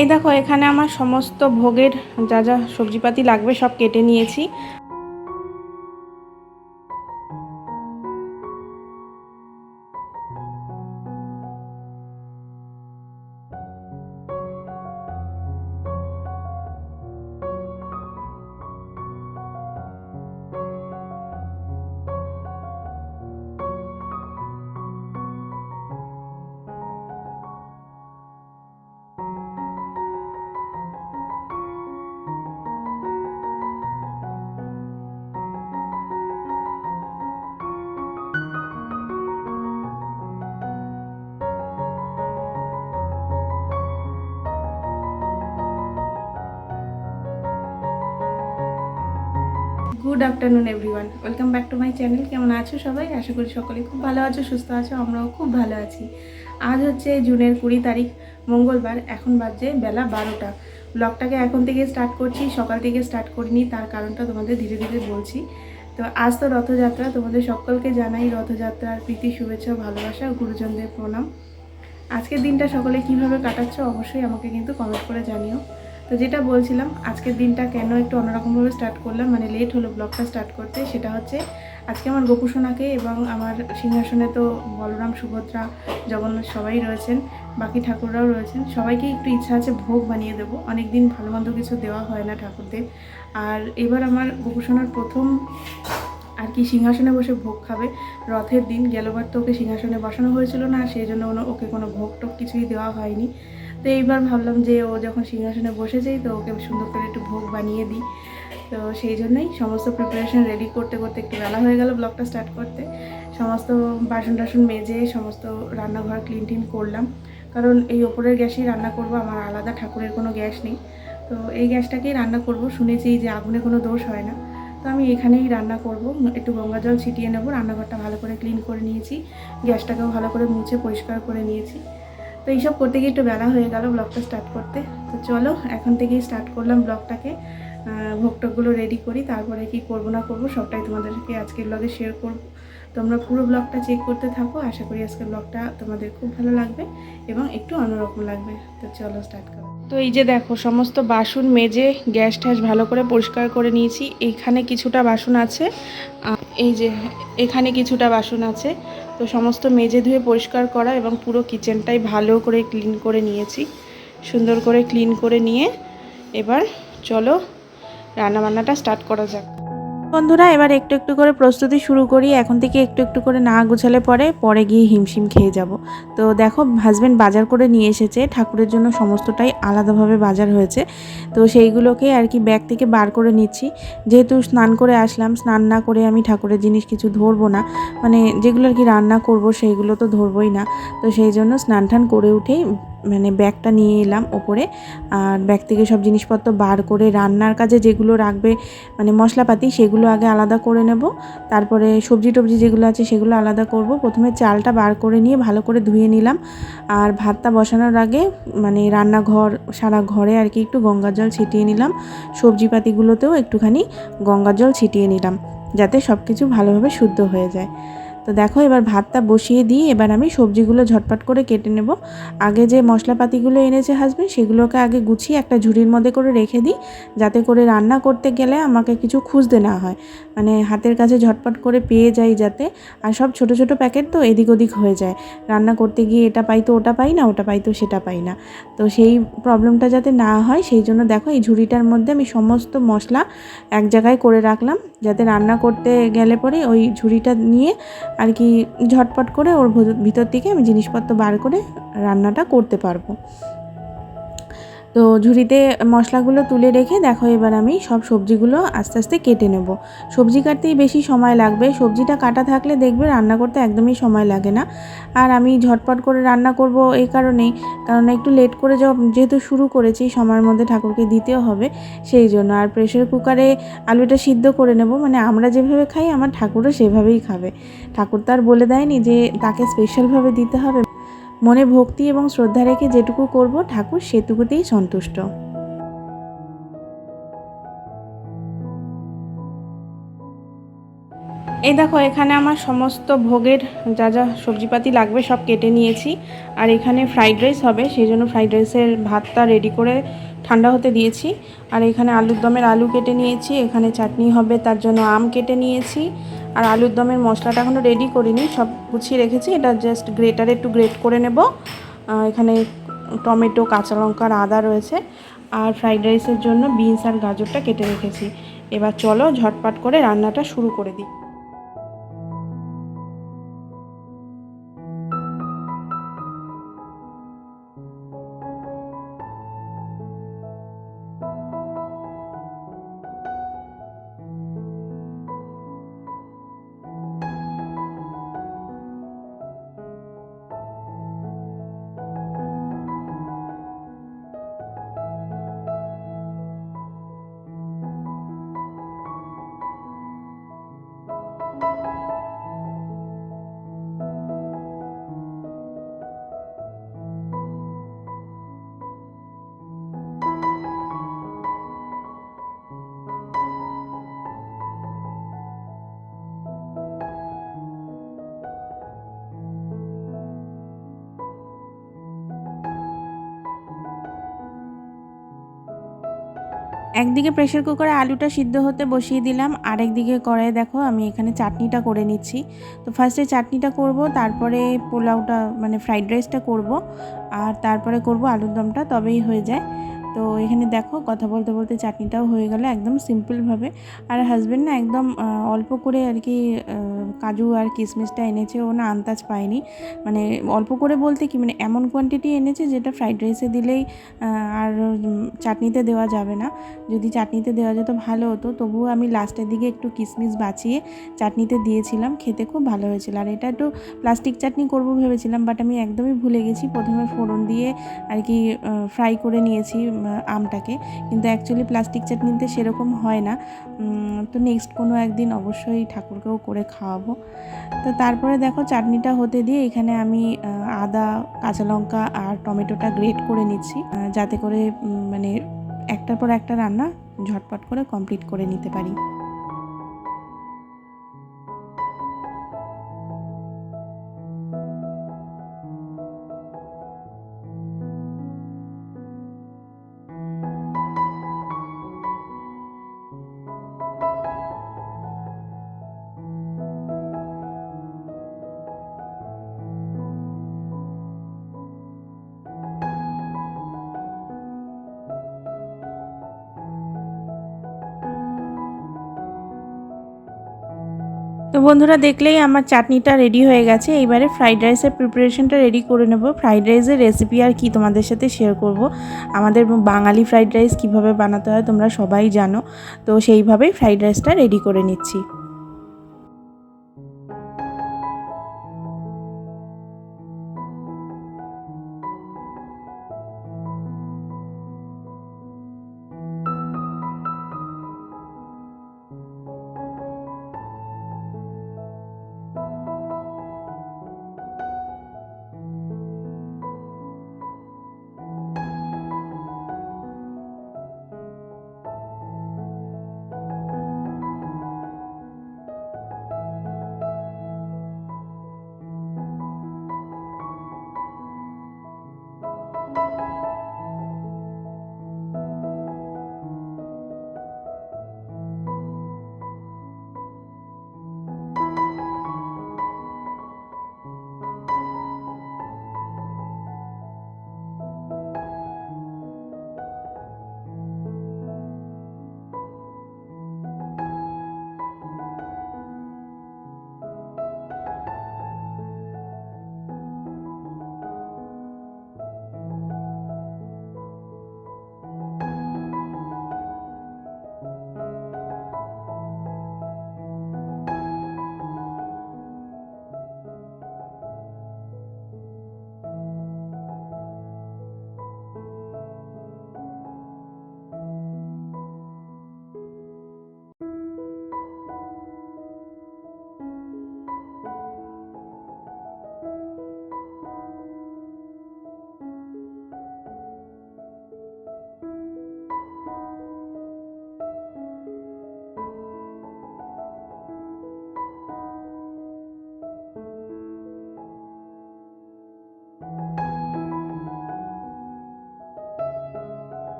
এই দেখো এখানে আমার সমস্ত ভোগের যা যা সবজিপাতি লাগবে সব কেটে নিয়েছি। Good afternoon, everyone. Welcome back to my channel. কেমন আছো সবাই? আশা করি সকলে খুব ভালো আছো, সুস্থ আছো, আমরাও খুব ভালো আছি। আজ হচ্ছে জুনের কুড়ি তারিখ, মঙ্গলবার, এখন বাজে বেলা বারোটা। ব্লগটাকে এখন থেকে স্টার্ট করছি, সকাল থেকে স্টার্ট করিনি, তার কারণটা তোমাদের ধীরে ধীরে বলছি। তো আজ তো রথযাত্রা, তোমাদের সকলকে জানাই রথযাত্রার প্রীতি, শুভেচ্ছা, ভালোবাসা গুরুজনদের প্রণাম। আজকের দিনটা সকলে কীভাবে কাটাচ্ছ, অবশ্যই আমাকে কিন্তু কমেন্ট করে জানিও। তো যেটা বলছিলাম, আজকের দিনটা কেন একটু অন্যরকমভাবে স্টার্ট করলাম মানে লেট হলো ব্লগটা স্টার্ট করতে, সেটা হচ্ছে আজকে আমার গোপুসোনাকে এবং আমার সিংহাসনে তো বলরাম, সুভদ্রা, জগন্নাথ সবাই রয়েছেন, বাকি ঠাকুররাও রয়েছেন, সবাইকে একটু ইচ্ছা আছে ভোগ বানিয়ে দেবো। অনেক দিন ভালো মন্দ কিছু দেওয়া হয় না ঠাকুরদের। আর এবার আমার গোপুসোনার প্রথম আর কি সিংহাসনে বসে ভোগ খাবে, রথের দিন গেলবার তো ওকে সিংহাসনে বসানো হয়েছিল না, সেই জন্য ওকে কোনো ভোগ টোক কিছুই দেওয়া হয়নি। তো এইবার ভাবলাম যে ও যখন সিংহাসনে বসেছেই তো ওকে সুন্দর করে একটু ভোগ বানিয়ে দিই। তো সেই জন্যই সমস্ত প্রিপারেশন রেডি করতে করতে একটু বেলা হয়ে গেল ব্লগটা স্টার্ট করতে। সমস্ত বাসন টাসন মেজে সমস্ত রান্নাঘর ক্লিন টিন করলাম। কারণ এই ওপরের গ্যাসেই রান্না করব, আমার আলাদা ঠাকুরের কোনো গ্যাস নেই। তো এই গ্যাসটাকেই রান্না করব, শুনেছি যে আগুনে কোনো দোষ হয় না। তো আমি এখানেই রান্না করব, একটু গঙ্গা জল ছিটিয়ে নেব, রান্নাঘরটা ভালো করে ক্লিন করে নিয়েছি। গ্যাসটাকেও ভালো করে মুছে পরিষ্কার করে নিয়েছি। তো এইসব করতে গিয়ে একটু বেলা হয়ে গেল ব্লগটা স্টার্ট করতে। তো চলো, এখন থেকেই স্টার্ট করলাম ব্লগটাকে। ভোগটকগুলো রেডি করি, তারপরে কি করব না করব সবটাই তোমাদেরকে আজকের ব্লগে শেয়ার করব। তোমরা পুরো ব্লগটা চেক করতে থাকো, আশা করি আজকের ব্লগটা তোমাদের খুব ভালো লাগবে এবং একটু অন্যরকম লাগবে। তো চলো স্টার্ট করো। তো এই যে দেখো, সমস্ত বাসন মেজে গ্যাস ট্যাস ভালো করে পরিষ্কার করে নিয়েছি। এখানে কিছুটা বাসন আছে। এই যে এখানে কিছুটা বাসন আছে। তো সমস্ত মেজে ধুয়ে পরিষ্কার করা এবং পুরো কিচেনটাই ভালো করে ক্লিন করে নিয়েছি। সুন্দর করে ক্লিন করে নিয়ে এবার চলো রান্নাবান্নাটা স্টার্ট করা যাক। বন্ধুরা, এবার একটু একটু করে প্রস্তুতি শুরু করি। এখন থেকে একটু একটু করে না গুছালে পরে পরে গিয়ে হিমশিম খেয়ে যাব। তো দেখো হাজব্যান্ড বাজার করে নিয়ে এসেছে। ঠাকুরের জন্য সমস্তটাই আলাদাভাবে বাজার হয়েছে। তো সেইগুলোকে আর কি ব্যাগ থেকে বার করে নিচ্ছি। যেহেতু স্নান করে আসলাম, স্নান না করে আমি ঠাকুরের জিনিস কিছু ধরবো না। মানে যেগুলো আর কি রান্না করব, সেইগুলো তো ধরবই না। তো সেই জন্য স্নান টান করে উঠেই মানে ব্যাগটা নিয়ে এলাম ওপরে। আর ব্যাগ থেকে সব জিনিসপত্র বার করে রান্নার কাজে যেগুলো রাখবে মানে মশলাপাতি, সেগুলো আগে আলাদা করে নেব। তারপরে সবজি টবজি যেগুলো আছে সেগুলো আলাদা করব। প্রথমে চালটা বার করে নিয়ে ভালো করে ধুয়ে নিলাম। আর ভাতটা বসানোর আগে মানে রান্নাঘর, সারা ঘরে আর কি একটু গঙ্গার জল ছিটিয়ে নিলাম। সবজিপাতিগুলোতেও একটুখানি গঙ্গার জল ছিটিয়ে নিলাম, যাতে সব কিছু ভালোভাবে শুদ্ধ হয়ে যায়। তো দেখো, এবার ভাতটা বসিয়ে দিয়ে এবার আমি সবজিগুলো ঝটপট করে কেটে নেব। আগে যে মশলাপাতিগুলো এনেছে হাজবেন্ড সেগুলোকে আগে গুছিয়ে একটা ঝুড়ির মধ্যে করে রেখে দিই, যাতে করে রান্না করতে গেলে আমাকে কিছু খুঁজতে না হয়। মানে হাতের কাছে ঝটপট করে পেয়ে যাই যাতে, আর সব ছোট ছোট প্যাকেট তো এদিক ওদিক হয়ে যায়। রান্না করতে গিয়ে এটা পাই তো ওটা পাই না, ওটা পাই তো সেটা পাই না। তো সেই প্রবলেমটা যাতে না হয়, সেই জন্য দেখো, এই ঝুড়িটার মধ্যে আমি সমস্ত মশলা এক জায়গায় করে রাখলাম, যাতে রান্না করতে গেলে পরে ওই ঝুড়িটা নিয়ে আর কি ঝটপট করে ওর ভিতর থেকে আমি জিনিসপত্র বার করে রান্নাটা করতে পারব। তো ঝুড়িতে মশলাগুলো তুলে রেখে দেখো এবার আমি সব সবজিগুলো আস্তে আস্তে কেটে নেব। সবজি কাটতেই বেশি সময় লাগবে। সবজিটা কাটা থাকলে দেখবে রান্না করতে একদমই সময় লাগে না। আর আমি ঝটপট করে রান্না করব এই কারণেই। কারণ একটু লেট করে যেহেতু শুরু করেছি, সময়ের মধ্যে ঠাকুরকে দিতেও হবে, সেই জন্য। আর প্রেশার কুকারে আলুটা সিদ্ধ করে নেব। মানে আমরা যেভাবে খাই, আমার ঠাকুরও সেভাবেই খাবে। ঠাকুর তো আর বলে দেয়নি যে তাকে স্পেশালভাবে দিতে হবে। মনে ভক্তি এবং শ্রদ্ধা রেখে যেটুকু করব, ঠাকুর সেটুকুতেই সন্তুষ্ট। এই দেখো, এখানে আমার সমস্ত ভোগের যা যা সবজিপাতি লাগবে সব কেটে নিয়েছি। আর এখানে ফ্রাইড রাইস হবে, সেই জন্য ফ্রাইড রাইসের ভাতটা রেডি করে ঠান্ডা হতে দিয়েছি। আর এখানে আলুর দমের আলু কেটে নিয়েছি, এখানে চাটনি হবে, তার জন্য আম কেটে নিয়েছি। আর আলুর দমের মশলাটা এখনও রেডি করিনি, সব গুছিয়ে রেখেছি। এটা জাস্ট গ্রেটারে একটু গ্রেট করে নেব। এখানে টমেটো, কাঁচা লঙ্কার আদা রয়েছে। আর ফ্রাইড রাইসের জন্য বিনস আর গাজরটা কেটে রেখেছি। এবার চলো ঝটপট করে রান্নাটা শুরু করে দিই। একদিকে প্রেশার কুকারে আলুটা সিদ্ধ হতে বসিয়ে দিলাম, আরেকদিকে কড়াইয়ে দেখো আমি এখানে চাটনিটা করে নিচ্ছি। তো ফার্স্টে চাটনিটা করব, তারপরে পোলাওটা মানে ফ্রাইড রাইসটা করব, আর তারপরে করব আলুর দমটা, তবেই হয়ে যায়। তো এখানে দেখো কথা বলতে বলতে চাটনিটাও হয়ে গেল একদম সিম্পলভাবে। আর হাজব্যান্ড না একদম অল্প করে আর কি কাজু আর কিশমিশটা এনেছে। ও না আন্দাজ পায়নি। মানে অল্প করে বলতে কি মানে এমন কোয়ান্টিটি এনেছে যেটা ফ্রাইড রাইসে দিলেই আর চাটনিতে দেওয়া যাবে না। যদি চাটনিতে দেওয়া যেত ভালো হতো। তবুও আমি লাস্টের দিকে একটু কিশমিশ বাঁচিয়ে চাটনিতে দিয়েছিলাম। খেতে খুব ভালো হয়েছিল। আর এটা একটু প্লাস্টিক চাটনি করব ভেবেছিলাম বাট আমি একদমই ভুলে গেছি। প্রথমে ফোড়ন দিয়ে আর কি ফ্রাই করে নিয়েছি। আমটাকে। কিন্তু অ্যাকচুয়ালি প্লাস্টিক চাটনিতে সেরকম হয় না। তো নেক্সট কোনো একদিন অবশ্যই ঠাকুরকেও করে খাওয়াবো। তো তারপরে দেখো চাটনিটা হতে দিয়ে এখানে আমি আদা, কাঁচা লঙ্কা আর টমেটোটা গ্রেট করে নিচ্ছি। যাতে করে মানে একটার পর একটা রান্না ঝটপট করে কমপ্লিট করে নিতে পারি। তো বন্ধুরা দেখলেই আমার চাটনিটা রেডি হয়ে গেছে। এইবারে ফ্রাইড রাইসের প্রিপারেশনটা রেডি করে নেব। ফ্রাইড রাইসের রেসিপি আর কি তোমাদের সাথে শেয়ার করব। আমাদের বাঙালি ফ্রাইড রাইস কীভাবে বানাতে হয় তোমরা সবাই জানো। তো সেইভাবেই ফ্রাইড রাইসটা রেডি করে নিচ্ছি।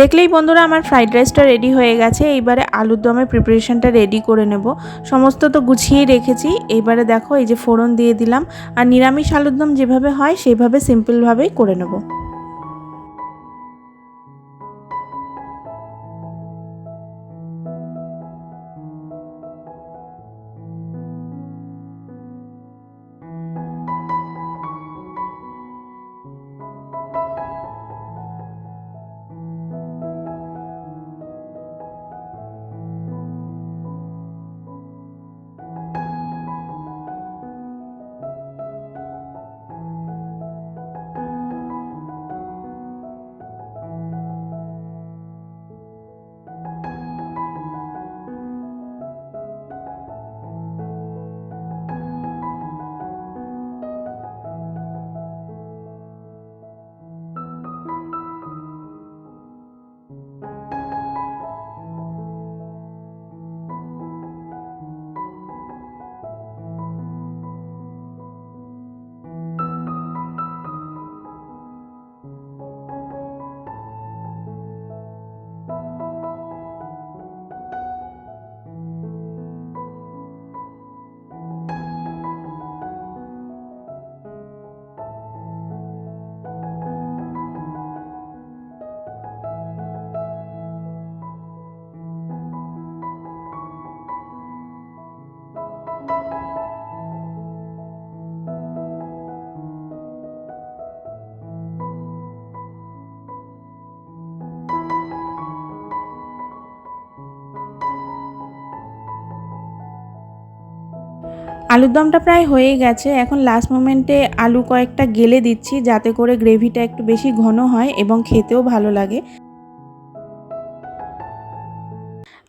দেখলেই বন্ধুরা আমার ফ্রাইড রাইসটা রেডি হয়ে গেছে, এইবারে আলুর দমের প্রিপারেশনটা রেডি করে নেব। সমস্ত তো গুছিয়েই রেখেছি, এইবারে দেখো এই যে ফোড়ন দিয়ে দিলাম, আর নিরামিষ আলুর দম যেভাবে হয় সেইভাবে সিম্পলভাবেই করে নেব। আলুর দমটা প্রায় হয়ে গেছে। এখন লাস্ট মোমেন্টে আলু কয়েকটা গেলে দিচ্ছি, যাতে করে গ্রেভিটা একটু বেশি ঘন হয় এবং খেতেও ভালো লাগে।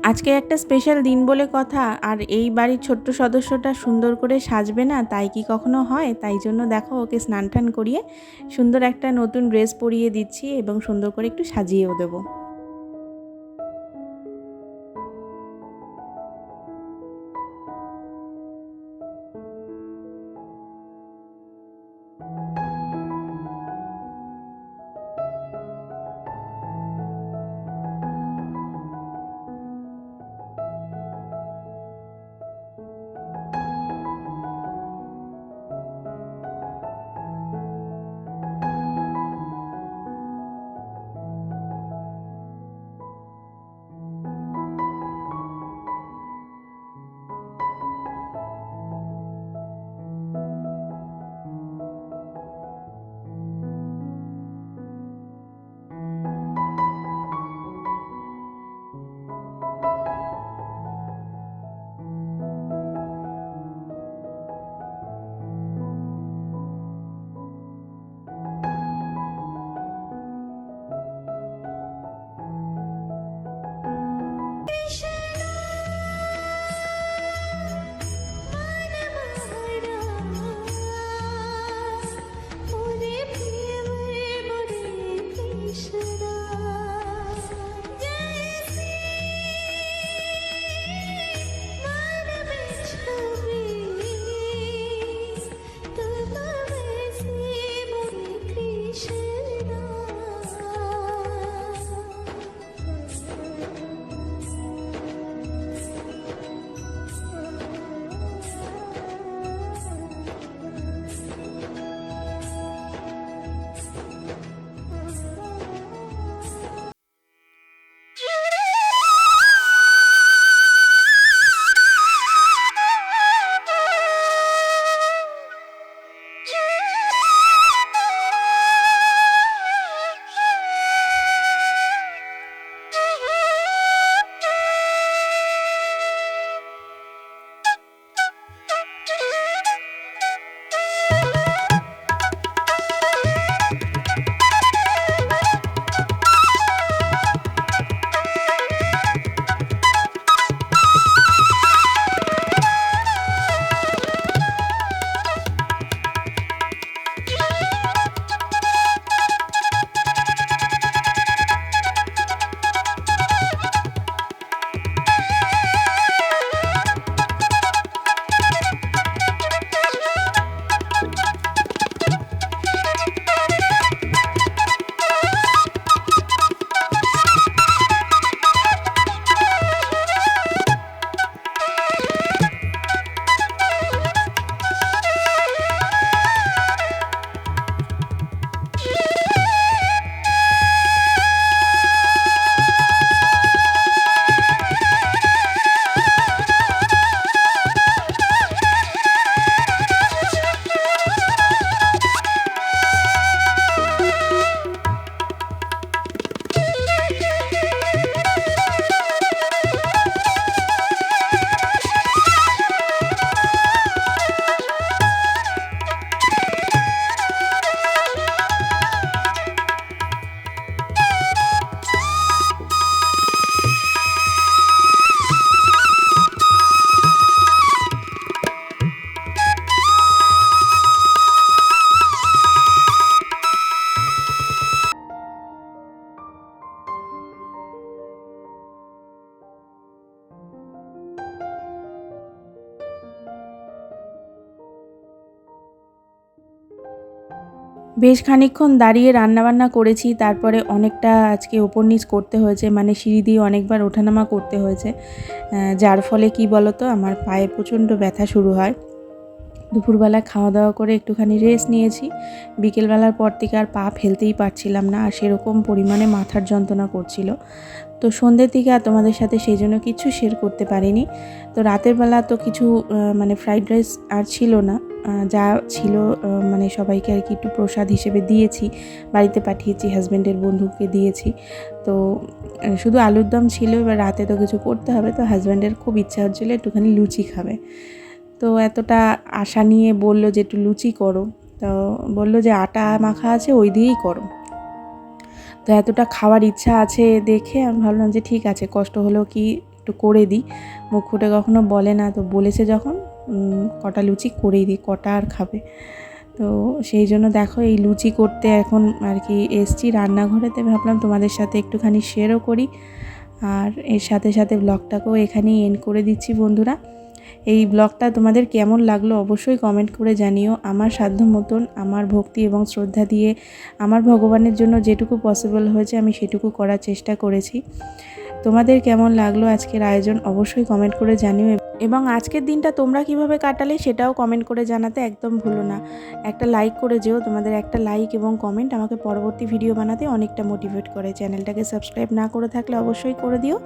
আজকে একটা স্পেশাল দিন বলে কথা, আর এই বাড়ির ছোট্ট সদস্যটা সুন্দর করে সাজবে না, তাই কি কখনো হয়? তাই জন্য দেখো ওকে স্নান টান করিয়ে সুন্দর একটা নতুন ড্রেস পরিয়ে দিচ্ছি এবং সুন্দর করে একটু সাজিয়েও দেবো। বেশ খানিকক্ষণ দাঁড়িয়ে রান্নাবান্না করেছি, তারপরে অনেকটা আজকে ওপর নিচ করতে হয়েছে মানে সিঁড়ি দিয়ে অনেকবার ওঠানামা করতে হয়েছে। যার ফলে কি বলতো, আমার পায়ে প্রচণ্ড ব্যথা শুরু হয়। দুপুরবেলা খাওয়া দাওয়া করে একটুখানি রেস্ট নিয়েছি। বিকেলবেলার পর থেকে আর পা ফেলতেই পারছিলাম না, আর সেরকম পরিমাণে মাথার যন্ত্রণা করছিল। তো সন্ধ্যের দিকে আর তোমাদের সাথে সেই জন্য কিছু শেয়ার করতে পারিনি। তো রাতের বেলা তো কিছু মানে ফ্রাইড রাইস আর ছিল না। যা ছিল মানে সবাইকে আর কি একটু প্রসাদ হিসেবে দিয়েছি। বাড়িতে পাঠিয়েছি হাজব্যান্ডের বন্ধুকে দিয়েছি। তো শুধু আলুর দম ছিল, এবার রাতে তো কিছু করতে হবে। তো হাজব্যান্ডের খুব ইচ্ছা হচ্ছিল একটুখানি লুচি খাবে। তো এতটা আশা নিয়ে বলল যে একটু লুচি করো। তো বলল যে আটা মাখা আছে, ওই দিয়েই করো। তো এতটা খাওয়ার ইচ্ছা আছে দেখে আমি ভাবলাম যে ঠিক আছে, কষ্ট হলেও কি একটু করে দিই। মুখ ফুটে কখনো বলে না, তো বলেছে যখন। কটা লুচি করেই দিই, কটা আর খাবে। তো সেই জন্য দেখো এই লুচি করতে এখন আর কি এসছি রান্নাঘরেতে, ভাবলাম তোমাদের সাথে একটুখানি শেয়ারও করি। আর এর সাথে সাথে ব্লগটাকেও এখানেই এন্ড করে দিচ্ছি বন্ধুরা। এই ব্লগটা তোমাদের কেমন লাগল অবশ্যই কমেন্ট করে জানিও। আমার সাধ্য মতন, আমার ভক্তি এবং শ্রদ্ধা দিয়ে, আমার ভগবানের জন্য যেটুকু পসিবল হয়েছে আমি সেটুকু করার চেষ্টা করেছি। তোমাদের কেমন লাগল আজকের আয়োজন অবশ্যই কমেন্ট করে জানিও। এবং আজকের দিনটা তোমরা কীভাবে কাটালে সেটাও কমেন্ট করে জানাতে একদম ভুলো না। একটা লাইক করে যেও, তোমাদের একটা লাইক এবং কমেন্ট আমাকে পরবর্তী ভিডিও বানাতে অনেকটা মোটিভেট করে। চ্যানেলটাকে সাবস্ক্রাইব না করে থাকলে অবশ্যই করে দিও।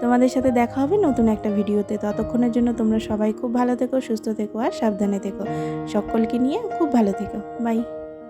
তোমাদের সাথে দেখা হবে নতুন একটা ভিডিওতে ততক্ষণের জন্য তোমরা সবাই খুব ভালো থেকো, সুস্থ থেকো আর সাবধানে থেকো। সকলকে নিয়ে খুব ভালো থেকো। বাই